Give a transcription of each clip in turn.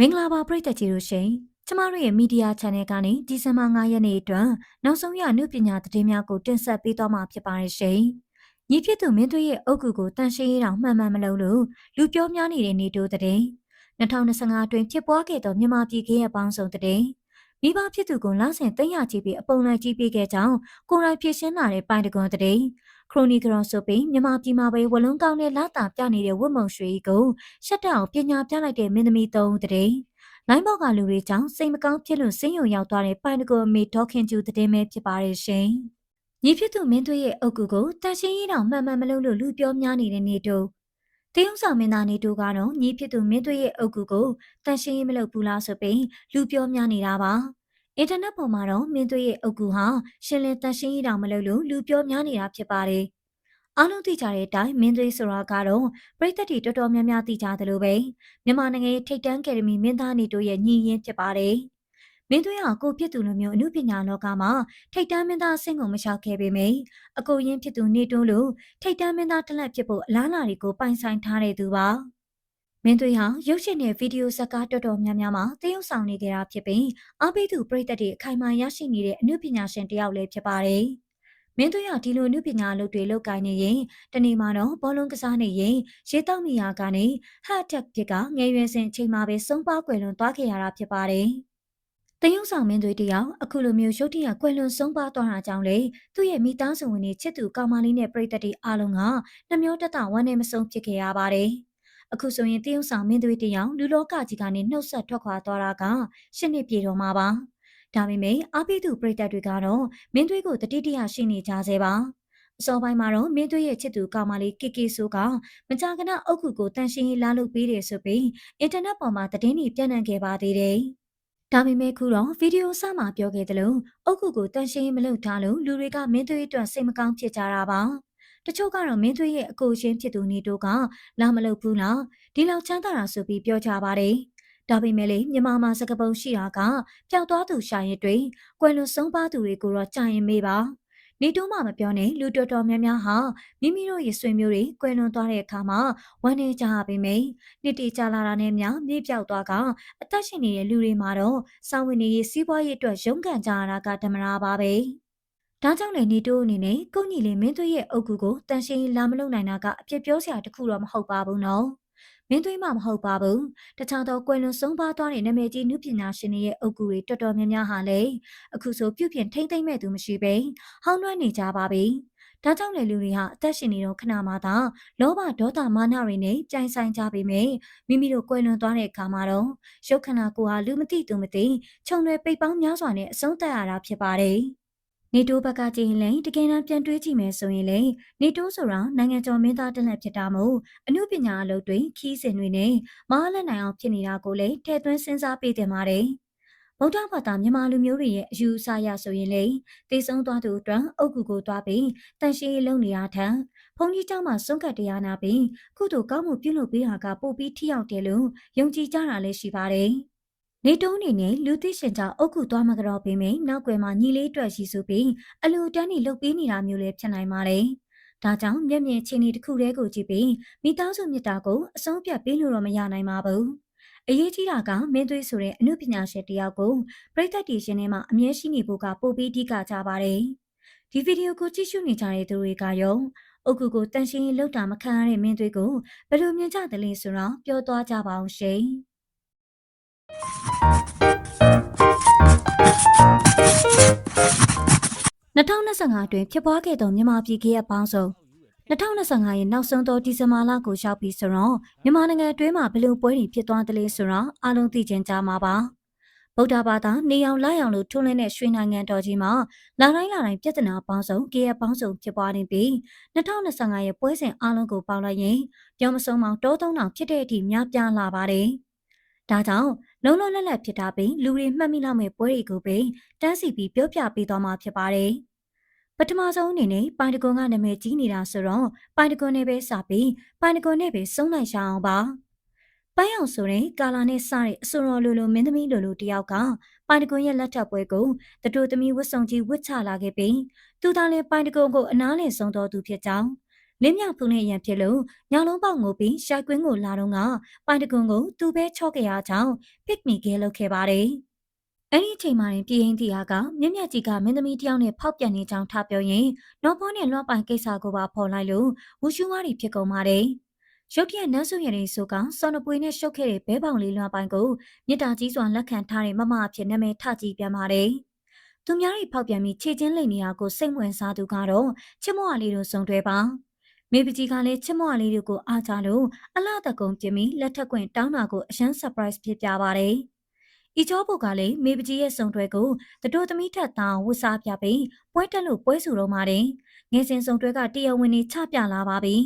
မင်္ဂလာပါပရိသတ်ကြီးတို့ရှင်ကျမတို့ရဲ့မီဒီယာ channel ကနေဒီဇင်ဘာ9ရက်နေ့အတွက်နောက်ဆုံးရအမှုပညာသတင်းများကိုတင်ဆက်ပေးသွားမှာဖြစ်ပါတယ်ရှင်ညီဖြစ်သူမင်းသွေးရဲ့အုပ်ကူကိုတန်ရှင်းရအောင်မှန်မှန်မလုပ်လို့လူပြောများနေတဲ့နေတိုးတဲ့2025အတွင်းဖြစ်ပွားခဲ့သောမြန်မာပြည်ကရဲ့ပေါင်းစုံတဲ့မိဘဖြစ်သူကိုလဆင်သိမ်းရကြည့်ပြီးအပုံလိုက်ကြည့်ပေးခဲ့ကြောင်းကိုရိုင်းဖြစ်ရှင်းလာတဲ့ပိုင်တကွန်တဲ့ ခရိုနီကရောဆိုပြီးမြန်မာပြည်မှာပဲဝလုံးကောင်းတဲ့လာတာပြနေတဲ့ဝတ်မုံရွှေကိုရှက်တအောင်ပညာပြလိုက်တဲ့မင်းသမီးသုံးတဲ့လိုင်းဘော့ကလူတွေကြောင့်စိတ်မကောင်းဖြစ်လို့ဆင်းရုံရောက်သွားတဲ့ပိုင်တကိုအမေဒေါခင်ကျူတဲ့မဲဖြစ်ပါတယ်ရှင်။ညီဖြစ်သူမင်းသွေးရဲ့အုပ်ကူကိုတန်ရှင်းရေးတောင်မှန်မှန်မလုပ်လို့လူပြောများနေတဲ့နေတို့တရုံဆောင်မင်းသားနေတို့ကတော့ညီဖြစ်သူမင်းသွေးရဲ့အုပ်ကူကိုတန်ရှင်းရေးမလုပ်ဘူးလားဆိုပြီးလူပြောများနေတာပါ။ အင်တာနက်ပေါ်မှာတော့မင်းသွေးရဲ့အုပ်ကူဟာရှင်းလင်းတန်ရှင်းရေးတောင်မလုပ်လို့လူပြောများနေတာဖြစ်ပါတယ်။အားလုံးသိကြတဲ့အတိုင်းမင်းသွေးဆိုတာကတော့ပြည်သက်တွေတော်တော်များများသိကြသလိုပဲမြန်မာနိုင်ငံရဲ့ထိပ်တန်းအကယ်ဒမီမင်းသားနေတို့ရဲ့ညီရင်းဖြစ်ပါတယ်။မင်းသွေးဟာကိုဖြစ်သူလိုမျိုးအမှုပညာလောကမှာထိပ်တန်းမင်းသားအဆင့်ကိုမလျှောက်ခဲ့ပေမယ့်အကိုရင်းဖြစ်သူနေတွန်းလို့ထိပ်တန်းမင်းသားတစ်လက်ဖြစ်ဖို့အလားအလာတွေကိုပိုင်ဆိုင်ထားတဲ့သူပါ။ မင်းသွေးဟာရုပ်ရှင်နဲ့ဗီဒီယိုဇာတ်ကားတော်တော်များများမှာသရုပ်ဆောင်နေကြတာဖြစ်ပြီးအပိသူပြည်သက်တွေအခိုင်အမာရရှိနေတဲ့အမှုပညာရှင်တစ်ယောက်လည်းဖြစ်ပါတယ်။မင်းတို့ရဒီလိုနုပညာလုပ်တွေလုပ်ကိုင်းနေရင်တနေ့မှတော့ဘောလုံးကစားနေရင်ရေတောက်မိရာကနေဟတ်တက်ဖြစ်ကငယ်ရွယ်စဉ်အချိန်မှာပဲစုံပါကွယ်လွန်သွားခဲ့ရတာဖြစ်ပါတယ်။တယုံဆောင်မင်းတွေတယောက်အခုလိုမျိုးရုတ်တရက်ကွယ်လွန်ဆုံးပါသွားတာကြောင့်လေသူ့ရဲ့မိသားစုဝင်တွေချစ်သူကောင်မလေးနဲ့ပြည်သက်တွေအားလုံးကနှမျောတတဝမ်းနဲ့မဆုံးဖြစ်ခဲ့ရပါတယ်။ အခုဆိုရင်တယုံဆောင်မင်းတွေတယောက်လူလောကကြီးကနေနှုတ်ဆက်ထွက်ခွာသွားတာကရှစ်နှစ်ပြည့်တော်မှာပါ။ဒါပေမဲ့အားပေးသူပရိသတ်တွေကတော့မင်းသွေးကိုတတိတရရှိနေကြဆဲပါအစောပိုင်းမှာတော့မင်းသွေးရဲ့ချစ်သူကောင်မလေးကီကီဆိုကမကြာခဏအုတ်ခုကိုတန်ရှင်းရေးလာလုပ်ပေးတယ်ဆိုပြီးအင်တာနက်ပေါ်မှာသတင်းတွေပြန့်နှံ့ခဲ့ပါသေးတယ်ဒါပေမဲ့ခုတော့ဗီဒီယိုစမှာပြောခဲ့သလိုအုတ်ခုကိုတန်ရှင်းရေးမလုပ်ထားလို့လူတွေကမင်းသွေးအတွက်စိတ်မကောင်းဖြစ်ကြတာပါ တချို့ကတော့မင်းသွေးရဲ့အကိုချင်းဖြစ်သူနေတို့ကလာမလုပ်ဘူးလားဒီလောက်ချမ်းသာတာဆိုပြီးပြောကြပါတယ်ဒါပေမဲ့လေမြန်မာမှာစကပုံရှိတာကပျောက်သွားသူရှာရင်တွေကွယ်လွန်ဆုံးပါသူတွေကိုတော့ကြာရင်မေးပါနေတိုးမှမပြောနဲ့လူတော်တော်များများဟာမိမိတို့ရဲ့ဆွေမျိုးတွေကွယ်လွန်သွားတဲ့အခါမှာဝမ်းနေကြပါမယ်နှစ်တီကြာလာတာနဲ့များမြေပြောက်သွားကအသက်ရှင်နေတဲ့လူတွေမှာတော့စာဝင်နေရေးစီးပွားရေးအတွက်ရုန်းကန်ကြရတာကဓမ္မရာပါပဲ ဒါကြောင့်လေနေတိုးအနေနဲ့ကိုညီလေးမင်းသွေးရဲ့အုပ်ကူကိုတန်ရှင်းလာမလုပ်နိုင်တာကအပြစ်ပြောစရာတခုတော့မဟုတ်ပါဘူးနော်မင်းသွေးမှမဟုတ်ပါဘူးတခြားသောကွယ်လွန်ဆုံးပါသွားတဲ့နာမည်ကြီးနုပညာရှင်တွေရဲ့အုပ်ကူတွေတော်တော်များများဟာလည်းအခုဆိုပြုပြင်ထိမ့်သိမ့်မဲ့သူမရှိပဲဟောင်းနှွမ်းနေကြပါပြီဒါကြောင့်လေလူတွေဟာအသက်ရှင်နေတော့ခဏမှသာလောဘဒေါသမာနတွေနဲ့ကြိုင်ဆိုင်ကြပေမယ့်မိမိတို့ကွယ်လွန်သွားတဲ့အခါမှာတော့ရုပ်ခန္ဓာကိုယ်ဟာလူမသိသူမသိခြုံတွေပိတ်ပေါင်းများစွာနဲ့အဆုံးသတ်ရတာဖြစ်ပါတယ်။ နေတိုးဘက်ကကြည့်ရင်လည်းတကယ်တမ်းပြန်တွေးကြည့်မယ်ဆိုရင်လည်းနေတိုးဆိုတာနိုင်ငံကျော်မင်းသားတက်လက်ဖြစ်တာမို့အမှုပညာအလုပ်တွေခီးစဉ်တွေနဲ့မဟာလက်နိုင်အောင်ဖြစ်နေတာကိုလည်းထည့်သွင်းစဉ်းစားပေးတင်ပါတယ်ဗုဒ္ဓဘာသာမြန်မာလူမျိုးတွေရဲ့အယူအဆရဆိုရင်လေတေဆုံးသွားသူအတွက်အုတ်ကူကိုသွားပြီးတန်ရှင်းလုံနေရထံဘုန်းကြီးเจ้าမှာစွန့်ကတ်တရားနာပြီးကုသိုလ်ကောင်းမှုပြုလုပ်ပေးတာကပို့ပြီးထိရောက်တယ်လို့ယုံကြည်ကြတာလည်းရှိပါတယ်။ နေတုံးနေနဲ့လူသိရှင်ကြောင့်အုတ်ခုသွားမှာကြောပေးမယ်နောက်ွယ်မှာညီလေးအတွက်ရှိဆိုပြီးအလူတန်းနေလှုပ်ပေးနေတာမျိုးလည်းဖြစ်နိုင်ပါတယ်။ဒါကြောင့်မျက်မြင်ချင်းဒီတစ်ခုတည်းကိုကြည့်ပြီးမိသားစုမြတ်တာကိုအဆုံးပြတ်ပေးလို့တော့မရနိုင်ပါဘူး။အရေးကြီးတာကမင်းသွေးဆိုတဲ့အမှုပညာရှင်တယောက်ကိုပြိသက်တီရှင်ထဲမှာအမြဲရှိနေဖို့ကပိုပြီးအဓိကကြပါတယ်။ဒီဗီဒီယိုကိုကြည့်ရှုနေကြတဲ့သူတွေကရောအုတ်ကူကိုတန်ရှင်းလောက်တာမခံရတဲ့မင်းသွေးကိုဘယ်လိုမြင်ကြသလဲဆိုတော့ပြောသွားကြပါအောင်ရှင်။ 2025အတွင်းဖြစ်ပွားခဲ့သောမြန်မာပြည်ကရဲ့ပေါင်းစုံ2025ရဲ့နောက်ဆုံးသောဒီဇင်ဘာလကိုရောက်ပြီဆိုတော့မြန်မာနိုင်ငံအတွင်းမှာဘယ်လိုပွဲတွေဖြစ်သွားသလဲဆိုတော့အားလုံးသိကျင်ကြမှာပါဗုဒ္ဓဘာသာနေအောင်လိုက်အောင်လို့ထွန်းလင်းတဲ့ရွှေနိုင်ငံတော်ကြီးမှာလာတိုင်းလာတိုင်းပြဿနာပေါင်းစုံကေရပေါင်းစုံဖြစ်ပွားနေပြီး2025ရဲ့ပွဲစဉ်အားလုံးကိုပေါင်းလိုက်ရင်ပြောမဆုံးမောင်တောသုံးတောင်ဖြစ်တဲ့အထိများပြားလာပါတယ်။ဒါကြောင့် လုံးလုံးလက်လက်ဖြစ်တာပြီးလူတွေမှတ်မိလောက်မဲ့ပွဲတွေကိုပဲတန်းစီပြီးပြောပြပေးသွားမှာဖြစ်ပါတယ်။ပထမဆုံးအနေနဲ့ပိုင်တကွန်ကနာမည်ကြီးနေတာဆိုတော့ပိုင်တကွန်နဲ့ပဲစပြီးပိုင်တကွန်နဲ့ပဲစုံလိုက်ရအောင်ပါ။ပိုင်အောင်ဆိုရင်ကာလာနဲ့စတဲ့အစွန်တော်လိုလိုမင်းသမီးလိုလိုတယောက်ကပိုင်တကွန်ရဲ့လက်ထပ်ပွဲကိုတတူသမီးဝတ်ဆောင်ကြီးဝတ်ချလာခဲ့ပြီးသူသားလည်းပိုင်တကွန်ကိုအနားလည်ဆုံးတော်သူဖြစ်ကြောင်း လင်းမြဖုန်နဲ့ရန်ဖြစ်လို့ညလုံးပေါက်ငိုပြီးရှိုက်ကွင်းကိုလာတော့ကပိုင်တကွန်ကိုသူ့ပဲချော့ခဲ့ရကြောင်းပစ်မီကဲလုပ်ခဲ့ပါတယ်။အဲ့ဒီအချိန်မှာရင်ပြည်ရင်တီဟာကမြက်မြက်ကြီးကမင်းသမီးတယောက်နဲ့ဖောက်ပြန်နေကြောင်းထားပြောရင်နော်ဖောနဲ့လွှတ်ပိုင်ကိစ္စကိုပါဖော်လိုက်လို့ဝူရှူဝါရီဖြစ်ကုန်ပါတယ်။ရုတ်တရက်နတ်ဆုရည်ဆိုကစော်နပွေနဲ့ရှုပ်ခဲ့တဲ့ဘဲပေါင်လေးလွှတ်ပိုင်ကိုမြစ်တာကြီးစွာလက်ခံထားတဲ့မမအဖြစ်နာမည်ထကြည့်ပြန်ပါတယ်။သူများတွေဖောက်ပြန်ပြီးခြေချင်းလိမ်နေတာကိုစိတ်ဝင်စားသူကတော့ချစ်မွားလေးတို့စုံတွဲပါ။ မေပကြီးကလည်းချစ်မွားလေးတို့ကိုအားကြလို့အလှတကုံပြင်းပြီးလက်ထက်ကွင်တောင်းတာကိုအရန် surprise ဖြစ်ပြပါတယ်။ဤကျောဘုတ်ကလည်းမေပကြီးရဲ့စုံတွဲကိုတတိုသမီးထက်တောင်ဝတ်စားပြပြီးပွဲတက်လို့ပွဲစုတော့မှတယ်။ငယ်စဉ်စုံတွဲကတရားဝင်နေချပြလာပါပြီ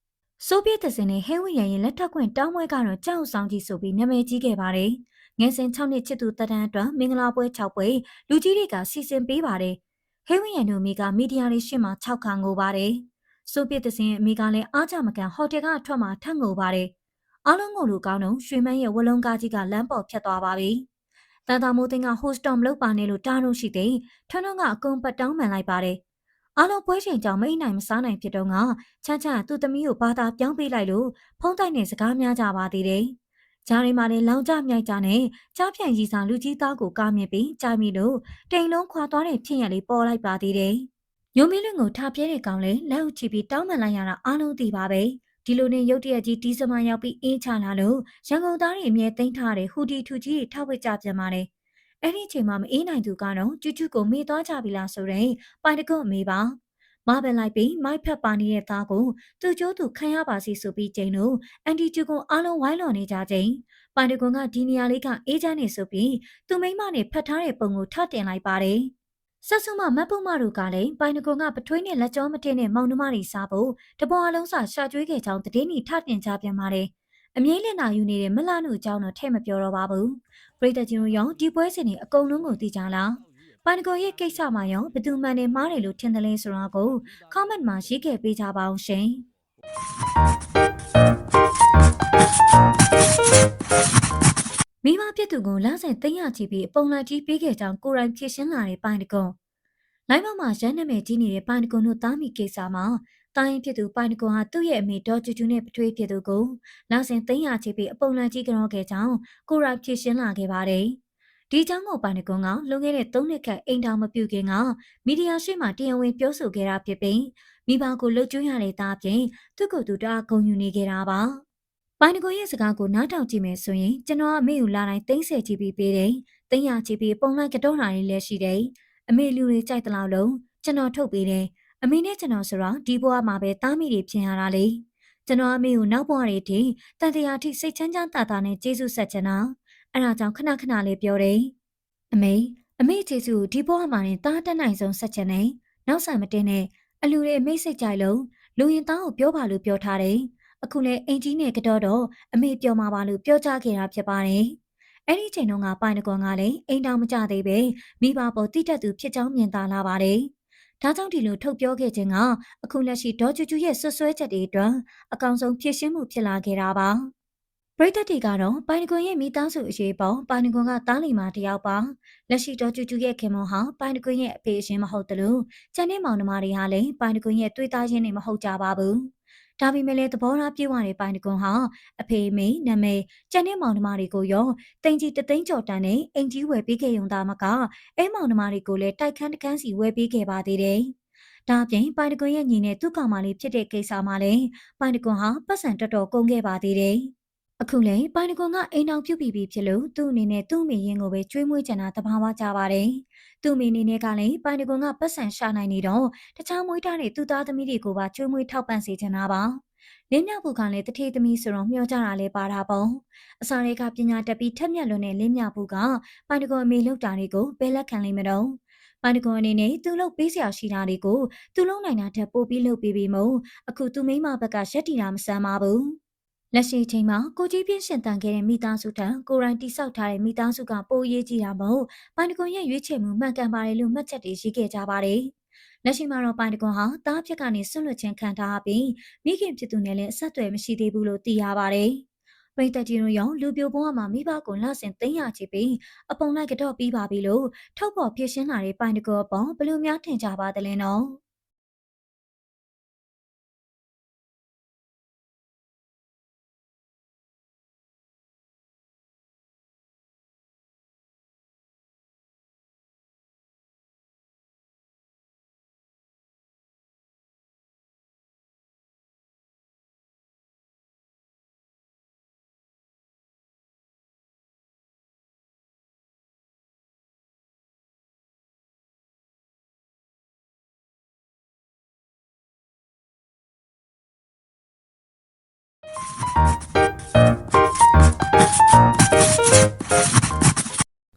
။ဆိုဗီယက်တစ်စင်နဲ့ဟဲဝီယန်ရဲ့လက်ထက်ကွင်တောင်းပွဲကတော့ကြောက်ဆောင်ကြီးဆိုပြီးနာမည်ကြီးခဲ့ပါတယ်။ငယ်စဉ်6နှစ်ချစ်သူတတန်းအတွက်မင်္ဂလာပွဲ6ပွဲလူကြီးတွေကစီစဉ်ပေးပါတယ်။ဟဲဝီယန်တို့မိကမီဒီယာတွေရှေ့မှာ6ခါငိုပါတယ်။ ဆိုဗီယက်တစ်စင်ရဲ့အမိကလည်းအားကြမကန်ဟိုတယ်ကအထွက်မှာထပ်ငိုပါတယ်။အားလုံးငိုလို့ကောင်းတော့ရွှေမန်းရဲ့ဝလုံးကားကြီးကလမ်းပေါ်ဖြတ်သွားပါပြီ။တန်တာမိုးသိန်းကဟိုစတော်မလုပ်ပါနဲ့လို့တားလို့ရှိတဲ့ထွန်းထွန်းကအကုန်ပတ်တောင်းမှန်လိုက်ပါတယ်။အားလုံးပွဲချိန်ကြောင့်မိတ်နိုင်မစားနိုင်ဖြစ်တော့ကချမ်းချမ်းသူ့သမီးကိုဘာသာပြောင်းပေးလိုက်လို့ဖုံးတိုက်နဲ့စကားများကြပါသေးတယ်။ဂျာရီမာလည်းလောင်ကြမြိုက်ကြနဲ့ကြားဖြန့်ရီစာလူကြီးသားကိုကားမြင်ပြီးကြားမိလို့တိမ်လုံးခွာသွားတဲ့ဖြစ်ရလေးပေါ်လိုက်ပါသေးတယ်။ ညိုမင်းလွင်ကိုထားပြဲတဲ့ကောင်လည်းလက်ဥချပြီးတောင်းပန်လိုက်ရတာအားလုံးသိပါပဲ။ဒီလိုနဲ့ရုတ်တရက်ကြီးတီးစမရောက်ပြီးအင်းချလာလို့ရန်ကုန်သားတွေအမြဲသိမ်းထားတဲ့ဟူဒီထူကြီးထောက်ဝစ်ကြပြန်ပါတယ်။အဲ့ဒီအချိန်မှာမအေးနိုင်သူကတော့ကျူးကျူးကိုမေ့သွားကြပြီလားဆိုရင်ပိုင်တကုတ်မေးပါမပင်လိုက်ပြီးမိုက်ဖက်ပါနေတဲ့သားကိုသူ့ကျိုးသူခံရပါစီဆိုပြီးကျင်းတို့အန်တီကျူကိုအားလုံးဝိုင်းလော်နေကြချိန်ပိုင်တကွန်ကဒီနေရာလေးကအေးချမ်းနေဆိုပြီးသူမိမနဲ့ဖတ်ထားတဲ့ပုံကိုထတင်လိုက်ပါတယ် ဆက်စုမမတ်ပုမတို့ကလည်းပိုင်နကွန်ကပထွေးနဲ့လက်ကြောမထင်းနဲ့မောင်နှမတွေစားဖို့တပေါ်အလုံးစာရှာကျွေးခဲ့ကြောင်းတည်င်းနီထတင်ကြပြန်ပါတယ်အမြင့်လက်နာယူနေတဲ့မလှနုအကြောင်းတော့ထဲ့မပြောတော့ပါဘူးပရိသတ်ကြီးတို့ရောဒီပွဲစဉ်တွေအကုန်လုံးကိုသိကြလားပန်ကိုရဲ့ကိစ္စမှာရောဘယ်သူမှန်းနေမှားတယ်လို့ထင်တယ်လဲဆိုတာကို comment မှာရေးခဲ့ပေးကြပါအောင်ရှင် မိမပြစ်သူကိုလမ်းစဉ်သိမ်းရချပြီးအပုံလိုက်ကြီးပေးခဲ့ကြောင်းကိုရိုင်းဖြည့်ရှင်းလာတဲ့ပိုင်းတကွန်လိုင်းမမှာရန်နာမည်ကြီးနေတဲ့ပိုင်းတကွန်တို့တားမိကိစ္စမှာတိုင်းဖြစ်သူပိုင်းတကွန်ဟာသူ့ရဲ့အမေဒေါ်ကျူကျူနဲ့ပထွေးဖြစ်သူကိုလမ်းစဉ်သိမ်းရချပြီးအပုံလိုက်ကြီးကြောခဲ့ကြောင်းကိုရိုင်းဖြည့်ရှင်းလာခဲ့ပါတယ်။ဒီကြောင့်ကိုပိုင်နကွန်ကလွန်ခဲ့တဲ့၃နှစ်ခန့်အိမ်ထောင်မပြုတ်ခင်ကမီဒီယာရှိမှတရားဝင်ပြောဆိုခဲ့တာဖြစ်ပြီးမိဘကိုလှုပ်ကျွေးရတဲ့သားအပြင်သူ့ကိုယ်သူတအားဂုဏ်ယူနေခဲ့တာပါ ပိုင်နကွန်ရဲ့စကားကိုနားထောင်ကြည့်မယ်ဆိုရင်ကျွန်တော်အမေကိုလာတိုင်းသိမ့်ဆယ်ကြည့်ပြီးပေးတယ်။သိမ့်ရကြည့်ပြီးပုံလိုက်ကတော့တာလေးလည်းရှိတယ်။အမေလူတွေကြိုက်တဲ့လောက်လုံးကျွန်တော်ထုတ်ပေးတယ်။အမေနဲ့ကျွန်တော်ဆိုတော့ဒီဘဝမှာပဲတားမိတွေဖြစ်ရတာလေ။ကျွန်တော်အမေကိုနောက်ဘဝတွေထိတန်တရားထိစိတ်ချမ်းချမ်းသာသာနဲ့ကျေးဇူးဆက်ချင်တာ။အဲဒါကြောင့်ခဏခဏလေးပြောတယ်အမေအမေကျေစုဒီဘဝမှာနေသားတက်နိုင်ဆုံးဆက်ချင်တယ်နောက်ဆိုင်မတင်နဲ့အလူတွေအမေစိတ်ကြိုက်လို့လူရင်သားကိုပြောပါလို့ပြောထားတယ် အခုလည်းအင်ကြီးနဲ့ကတော့တော့အမေပြောမှာပါလို့ပြောကြခဲ့တာဖြစ်ပါတယ်အဲ့ဒီချိန်တုန်းကပိုင်တကွန်ကလည်းအိမ်တောင်မကြသေးပဲမိဘပေါ်တိတက်သူဖြစ်ကြောင်းမြင်သာလာပါတယ်ဒါကြောင့်ဒီလိုထုတ်ပြောခဲ့ခြင်းကအခုလက်ရှိဒေါ်ကျူကျူရဲ့ဆွဆွဲချက်တွေအတွက်အကောင်ဆုံးဖြစ်ရှင်းမှုဖြစ်လာခဲ့တာပါ။ပရိသတ်တွေကတော့ပိုင်နကွန်ရဲ့မိသားစုအရေးပေါ်ပိုင်နကွန်ကတားလီမာတယောက်ပါလက်ရှိတော့ကျူကျူရဲ့ခင်မွန်ဟာပိုင်နကွန်ရဲ့အဖေအရှင်မဟုတ်တယ်လို့ကျန်တဲ့မောင်နှမတွေဟာလည်းပိုင်နကွန်ရဲ့တွေ့သားချင်းတွေမဟုတ်ကြပါဘူး ဒါပေမဲ့လည်းသဘောထားပြေဝတဲ့ပိုင်နကွန်ဟာအဖေမေနာမည်ကျန်တဲ့မောင်နှမတွေကိုရောတင်ကြီးတသိန်းကျော်တန်းနဲ့အင်ကြီးဝယ်ပေးခဲ့ရုံသာမကအဲမောင်နှမတွေကိုလည်းတိုက်ခန်းတကန်းစီဝယ်ပေးခဲ့ပါသေးတယ်ဒါအပြင်ပိုင်တကွန်ရဲ့ညီနဲ့သူ့ကောင်မလေးဖြစ်တဲ့ကိစ္စမှာလည်းပိုင်တကွန်ဟာပတ်စံတော်တော်ကုန်ခဲ့ပါသေးတယ်။ အခုလည်းပိုင်နကွန်ကအိမ်အောင်ပြုတ်ပြီးပြီဖြစ်လို့သူ့အနေနဲ့သူ့မိရင်ကိုပဲကျွေးမွေးကြတာတဘာဝကြပါတယ်။သူ့မိအနေနဲ့ကလည်းပိုင်နကွန်ကပတ်စံရှာနိုင်နေတော့တခြားမွေးထားတဲ့သူ့သားသမီးတွေကိုပါကျွေးမွေးထောက်ပံ့စေချင်တာပါ။လင်းမြဖို့ကလည်းတထေသမီးဆိုတော့မျှော်ကြတာလည်းပါတာပေါ့။အစာတွေကပညာတက်ပြီးထက်မြက်လွန်းတဲ့လင်းမြဖို့ကပိုင်နကွန်အမေလောက်တာတွေကိုဘယ်လက်ခံလိမ့်မတော့။ပိုင်တကွန်အနေနဲ့သူ့လုပ်ပေးစရာရှိတာတွေကိုသူ့လုံးနိုင်တာထက်ပိုပြီးလုပ်ပေးပြီးမို့အခုသူမိမဘက်ကရက်တီတာမဆမ်းပါဘူး။ လက်ရှိချိန်မှာကိုကြီးပြင်းရှင်တန်ခဲ့တဲ့မိသားစုထံကိုရိုင်းတိဆောက်ထားတဲ့မိသားစုကပိုရေးကြည့်တာမို့ပိုင်တကွန်ရဲ့ရွေးချယ်မှုမှန်ကန်ပါတယ်လို့မှတ်ချက်တွေရေးခဲ့ကြပါတယ်။လက်ရှိမှာတော့ပိုင်တကွန်ဟာတားဖြစ်ကနေဆွန့်လွတ်ခြင်းခံထားပြီးမိခင်ဖြစ်သူနဲ့လည်းအဆက်အသွယ်မရှိသေးဘူးလို့သိရပါတယ်။ပရိသတ်ကြီးတို့ရောလူပြိုဘုံမှာမိဘကိုလဆင်သိမ်းရချပြီးအပုံလိုက်ကတော့ပြီးပါပြီလို့ထုတ်ဖော်ပြရှင်းလာတဲ့ပိုင်တကွန်အပေါ်ဘယ်လိုများထင်ကြပါသလဲနော်။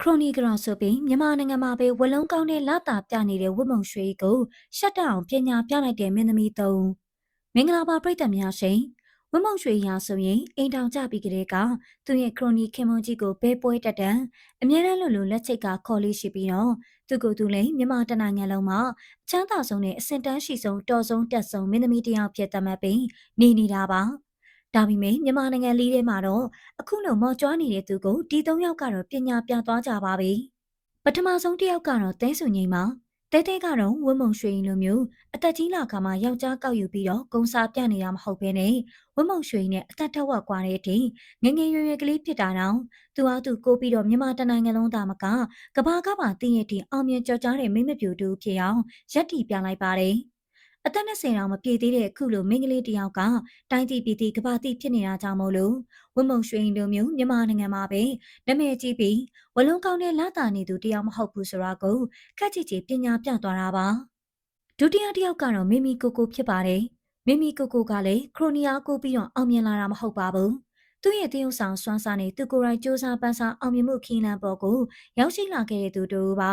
ခရိုနီဂရာဆိုပြီးမြန်မာနိုင်ငံမှာပဲဝလုံးကောင်းတဲ့လာတာပြနေတဲ့ဝတ်မုံရွှေကိုရှက်တအောင်ပညာပြလိုက်တဲ့မင်းသမီးသုံးမင်္ဂလာပါပြည်သက်များရှင်ဝတ်မုံရွှေရာဆိုရင်အိမ်တောင်ကြပြီးကလေးကသူ့ရဲ့ခရိုနီခင်မွန်ကြီးကိုဘဲပွဲတက်တန်အမြဲတမ်းလိုလိုလက်ချိတ်ကခေါ်လေးရှိပြီးတော့သူကိုယ်သူလည်းမြန်မာတနိုင်ငံလုံးမှာအချမ်းသာဆုံးနဲ့အဆင့်တန်းရှိဆုံးတော်ဆုံးတက်ဆုံးမင်းသမီးတစ်ယောက်ဖြစ်သတ်မှတ်ပြီးနေနေတာပါ ဒါပေမဲ့မြန်မာနိုင်ငံလေးထဲမှာတော့အခုလိုမော်ကြွားနေတဲ့သူကိုဒီ၃ယောက်ကတော့ပညာပြသွားကြပါပြီ။ပထမဆုံးတစ်ယောက်ကတော့တဲဆုငိမ့်ပါ။တဲတဲကတော့ဝင်းမုံရွှေရင်လိုမျိုးအသက်ကြီးလာခါမှယောက်ျားကောက်ယူပြီးတော့ဂုံစာပြနေတာမဟုတ်ဘဲနဲ့ဝင်းမုံရွှေနဲ့အသက်ထက်ဝက်ကွာတဲ့အထိငငယ်ရွယ်ရွယ်ကလေးဖြစ်တာတော့သူအားသူကိုပြီးတော့မြန်မာတနိုင်ငံလုံးသားမကကဘာကပါတည်ရတဲ့အောင်မြင်ကြော်ကြားတဲ့မိမပြူတူဖြစ်အောင်ရက်တီပြလိုက်ပါတယ်။ အသက်20တောင်မပြည့်သေးတဲ့အခုလိုမိန်းကလေးတယောက်ကတိုင်းပြည်ပြည်ပြည်ကဘာတိဖြစ်နေတာကြောင့်မို့လို့ဝင်းမုံရွှေရင်တို့မျိုးမြန်မာနိုင်ငံမှာပဲနာမည်ကြီးပြီးဝလုံးကောင်းတဲ့လာတာနေသူတယောက်မဟုတ်ဘူးဆိုတာကိုခက်ချစ်ချီပညာပြသွားတာပါဒုတိယတယောက်ကတော့မိမိကိုကိုဖြစ်ပါတယ်မိမိကိုကိုကလည်းခရိုနီယာကိုပြီးတော့အောင်မြင်လာတာမဟုတ်ပါဘူးသူ့ရဲ့တရုတ်ဆောင်စွမ်းစားနဲ့သူကိုယ်တိုင်စ조사ပန်းစားအောင်မြင်မှုခင်းလန်းပေါ်ကိုရောက်ရှိလာခဲ့တဲ့သူတို့ပါ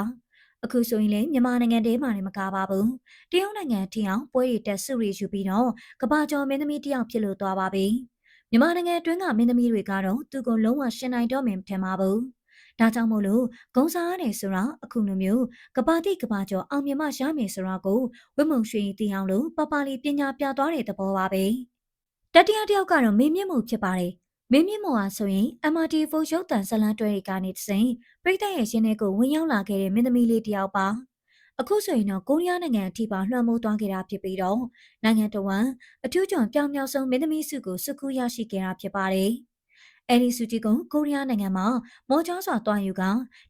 အခုဆိုရင်လည်းမြန်မာနိုင်ငံထဲမှာနေမကားပါဘူးတရုတ်နိုင်ငံထီအောင်ပွဲတွေတက်စုရီယူပြီးတော့ကဘာကျော်မင်းသမီးတယောက်ဖြစ်လို့သွားပါပြီမြန်မာနိုင်ငံအတွင်းကမင်းသမီးတွေကတော့သူကိုလုံးဝရှင်နိုင်တော့မှမထင်ပါဘူးဒါကြောင့်မို့လို့ဂုံစားရတယ်ဆိုတာအခုလိုမျိုးကဘာတိကဘာကျော်အောင်မြင်မှရမယ်ဆိုတာကိုဝိမုံရွှေတီအောင်လို့ပပလီပညာပြသွားတဲ့သဘောပါပဲတတိယတယောက်ကတော့မင်းမြင့်မှုဖြစ်ပါတယ် မင်းမြင့်မော်ဟာဆိုရင် MRT4 ရုပ်တံဇလန်းတွဲတွေကနေတစိမ့်ပြိတ္တရဲ့ရှင်တွေကိုဝင်ရောက်လာခဲ့တဲ့မင်းသမီးလေးတယောက်ပါအခုဆိုရင်တော့ကိုရီးယားနိုင်ငံအထိပါလွှမ်းမိုးသွားခဲ့တာဖြစ်ပြီးတော့နိုင်ငံတော်ဝန်အထူးကျွန်ပြောင်မြောက်ဆုံးမင်းသမီးစုကိုစုကူရရှိခဲ့တာဖြစ်ပါတယ်အဲဒီစုကြီးကကိုရီးယားနိုင်ငံမှာမော်ကြားစွာတွားယူက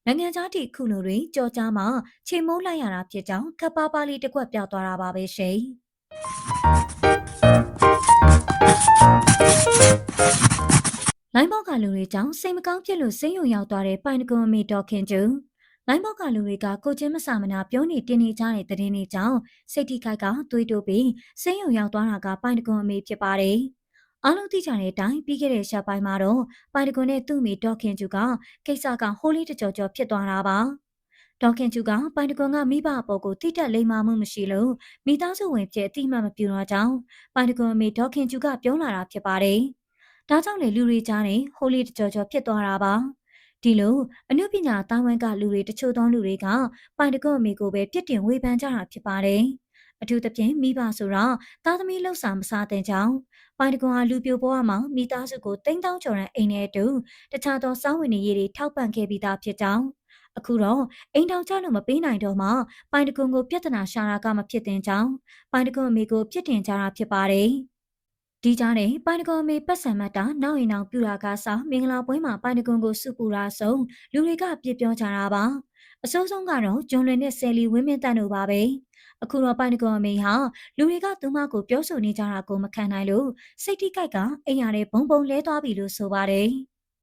နိုင်ငံခြားတီခုလိုတွေကြော်ကြားမှာချိန်မိုးလိုက်ရတာဖြစ်ကြောင်းကပ်ပါပါလေးတစ်ခွက်ပြသွားတာပါပဲရှင် လိုင်းဘောက်ကလူတွေကြောင့်စိတ်မကောင်းဖြစ်လို့စိတ်ယုံရောက်သွားတဲ့ပိုင်တကွန်အမေတော်ခင်ကျူလိုင်းဘောက်ကလူတွေကကိုချင်းမဆာမနာပြောနေတင်နေကြတဲ့သတင်းတွေကြောင့်စိတ်ထိခိုက်ကသွေးတိုးပြီးစိတ်ယုံရောက်သွားတာကပိုင်တကွန်အမေဖြစ်ပါတယ်အားလုံးသိကြတဲ့အတိုင်းပြီးခဲ့တဲ့ရှက်ပိုင်းမှာတော့ပိုင်တကွန်နဲ့သူ့မိဒေါခင်ကျူကကိစ္စကဟိုးလေးတကြောကြောဖြစ်သွားတာပါဒေါခင်ကျူကပိုင်တကွန်ကမိဘအပေါ်ကိုတိတက်လိမ္မာမှုမရှိလို့မိသားစုဝင်ဖြစ်အတိမတ်မပြူတော့ကြောင်းပိုင်တကွန်အမေဒေါခင်ကျူကပြောလာတာဖြစ်ပါတယ်။ ဒါကြောင့်လေလူတွေကြားနေဟိုလီတကြောကြောဖြစ်သွားတာပါဒီလိုအနုပညာတာဝန်ကလူတွေတချို့သောလူတွေကပိုင်တကွအမေကိုပဲပြစ်တင်ဝေဖန်ကြတာဖြစ်ပါတယ်အထူးသဖြင့်မိဘဆိုတော့သားသမီးလှုပ်ဆောင်မစားတဲ့ကြောင့်ပိုင်တကွာလူပြိုပေါ်မှာမိသားစုကိုတိမ့်တောင်းကျော်တဲ့အိမ်ထဲတူတခြားသောစောင်းဝင်နေရည်တွေထောက်ပံ့ခဲ့ပြီးသားဖြစ်ကြောင်းအခုတော့အိမ်တောင်ချလို့မပေးနိုင်တော့မှပိုင်တကွန်ကိုပြဿနာရှာတာကမဖြစ်တဲ့ကြောင်းပိုင်တကွန်အမေကိုပြစ်တင်ကြတာဖြစ်ပါတယ်။ ဒီကြားနဲ့ပိုင်တကွန်မေပတ်စံမတ်တာနောက်ရင်အောင်ပြူတာကစားမင်္ဂလာပွဲမှာပိုင်တကွန်ကိုစုပူတာဆုံးလူတွေကပြစ်ပြောကြတာပါအစိုးဆုံးကတော့ဂျွန်လွင်နဲ့ဆယ်လီဝင်းမင်းတန်တို့ပါပဲအခုတော့ပိုင်တကွန်အမေဟာလူတွေကသူမကိုပြောဆိုနေကြတာကိုမခံနိုင်လို့စိတ်ထိကြိုက်ကအိမ်ရတဲ့ဘုံဘုံလဲသွားပြီလို့ဆိုပါတယ်